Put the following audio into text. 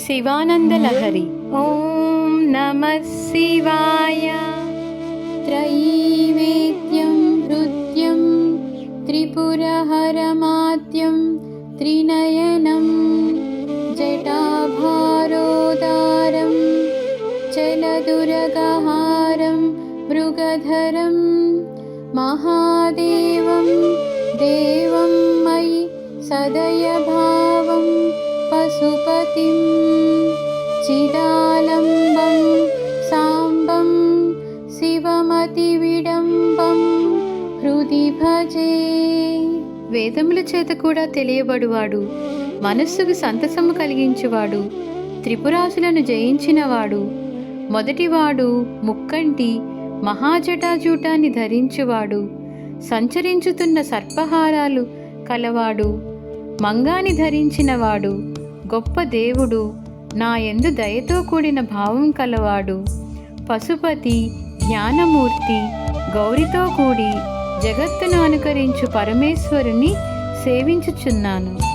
शिवानन्दलहरी। ॐ नमः शिवाय। त्रयीवेद्यं नृत्यं त्रिपुरहरमाद्यं त्रिनयनं जटाभारोदारं चलदुरगहारं मृगधरं महादेवं देवं मयि सदयभावम्। पशुपतिं चिदालम्बं साम्बं శివమతివిడంబం హృది భజే వేదముల చేత కూడా తెలియబడువాడు మనస్సుకు సంతసము కలిగించువాడు త్రిపురాసులను జయించినవాడు మొదటివాడు ముక్కంటి మహాజటాజూటాన్ని ధరించువాడు సంచరించుతున్న సర్పహారాలు కలవాడు మంగాని ధరించినవాడు గొప్ప దేవుడు. నా ఎందు దయతో కూడిన భావం కలవాడు. పశుపతి జ్ఞానమూర్తి గౌరితో కూడి జగత్తును అనుకరించు పరమేశ్వరుని సేవించుచున్నాను.